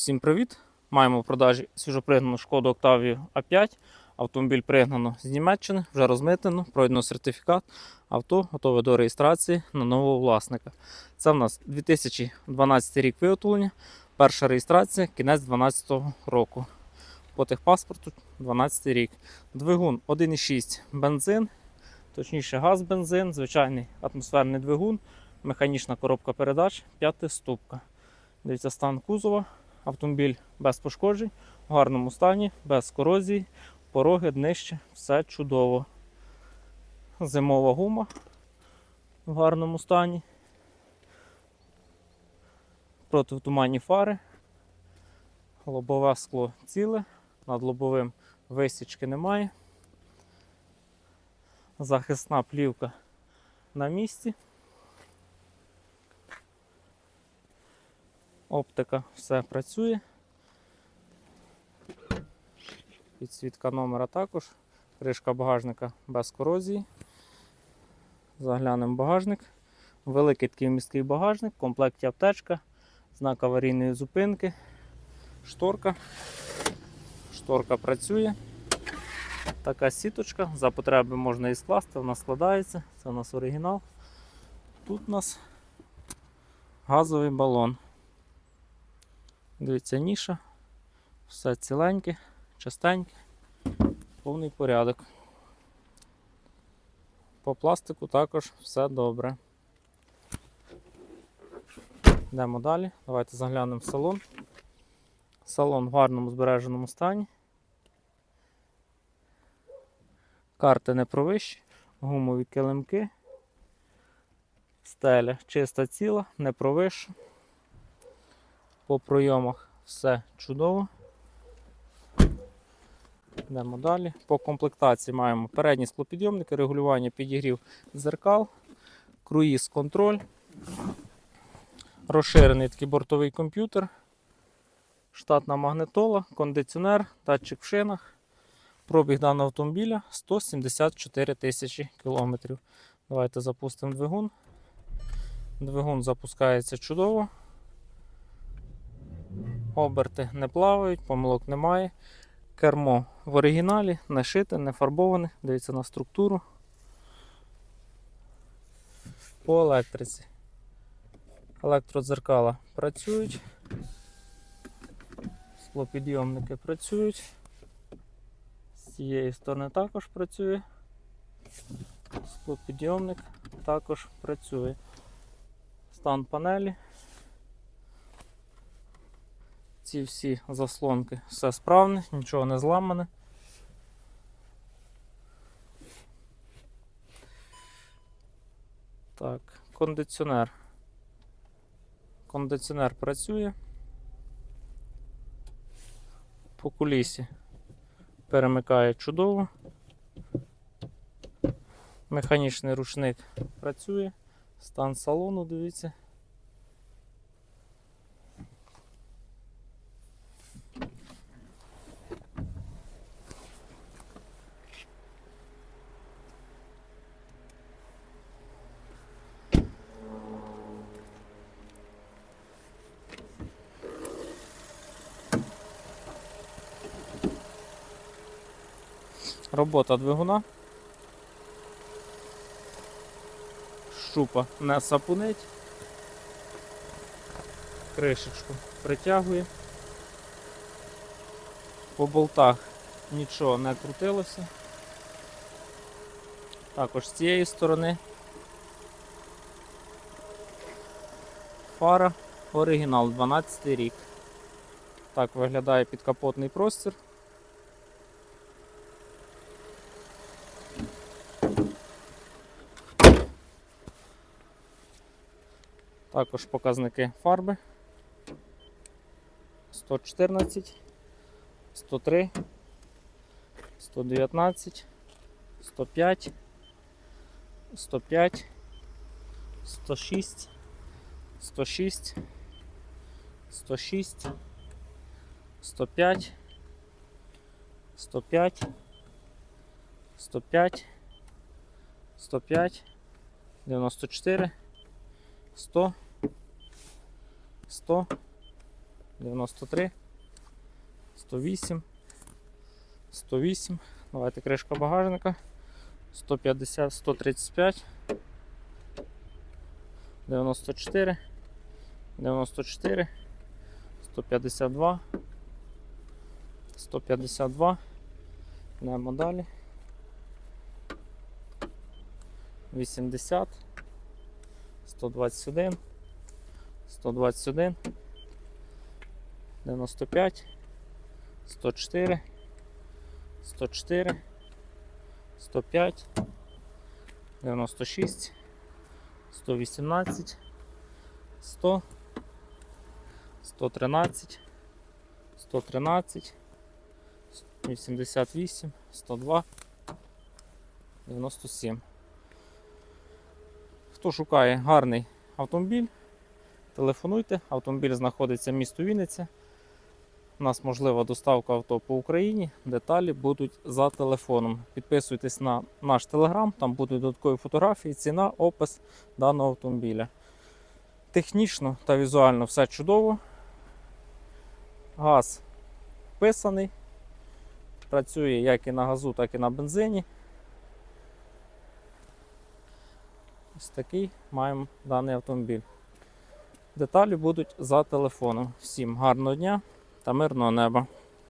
Всім привіт! Маємо в продажі свіжопригнану шкоду Octavia A5. Автомобіль пригнано з Німеччини, вже розмитнено, пройдено сертифікат. Авто готове до реєстрації на нового власника. Це в нас 2012 рік виготовлення, перша реєстрація, кінець 2012 року. По техпаспорту 12 рік. Двигун 1,6 бензин, точніше газ бензин, звичайний атмосферний двигун, механічна коробка передач, п'ятиступка. Дивіться стан кузова. Автомобіль без пошкоджень, в гарному стані, без корозії, пороги, днище, все чудово. Зимова гума в гарному стані. Протитуманні фари. Лобове скло ціле, над лобовим висічки немає. Захисна плівка на місці. Оптика все працює. Підсвітка номера також. Кришка багажника без корозії. Заглянемо багажник. Великий такий міський багажник, в комплекті аптечка, знак аварійної зупинки, шторка. Шторка працює. Така сіточка, за потреби можна і скласти, вона складається. Це у нас оригінал. Тут у нас газовий балон. Дивіться, ніша, все ціленьке, чистеньке, повний порядок. По пластику також все добре. Йдемо далі. Давайте заглянемо в салон. Салон в гарному збереженому стані. Карти не провищі, гумові килимки. Стеля чиста ціла, не провища. По пройомах все чудово. Йдемо далі. По комплектації маємо передні склопідйомники, регулювання підігрів дзеркал, круїз контроль, розширений такий бортовий комп'ютер, штатна магнитола, кондиціонер, датчик в шинах. Пробіг даного автомобіля 174 тисячі кілометрів. Давайте запустимо двигун. Двигун запускається чудово. Оберти не плавають, помилок немає. Кермо в оригіналі, не шите, не фарбоване. Дивіться на структуру. По електриці. Електродзеркала працюють. Склопідйомники працюють. З цієї сторони також працює. Склопідйомник також працює. Стан панелі. Ці всі заслонки все справне, нічого не зламане. Так, кондиціонер. Кондиціонер працює. По кулісі перемикає чудово. Механічний рушник працює. Стан салону, дивіться. Робота двигуна. Щупа не сапунить. Кришечку притягує. По болтах нічого не крутилося. Також з цієї сторони. Фара оригінал 12 рік. Так виглядає підкапотний простір. Також показники фарби. 114, 103, 119, 105, 105, 106, 106, 106, 105, 105, 105, 105, 94, 100, 100, 93, 108, 108. Давайте кришка багажника. 150, 135, 94, 94, 152, 152. Йдемо далі. 80, 121, 121, 95, 104, 104, 105, 96, 118, 100, 113, 113, 88, 102, 97. Хто шукає гарний автомобіль, телефонуйте. Автомобіль знаходиться в місті Вінниця. У нас можлива доставка авто по Україні. Деталі будуть за телефоном. Підписуйтесь на наш телеграм, там будуть додаткові фотографії, ціна, опис даного автомобіля. Технічно та візуально все чудово. Газ вписаний. Працює як і на газу, так і на бензині. Ось такий маємо даний автомобіль. Деталі будуть за телефоном. Всім гарного дня та мирного неба.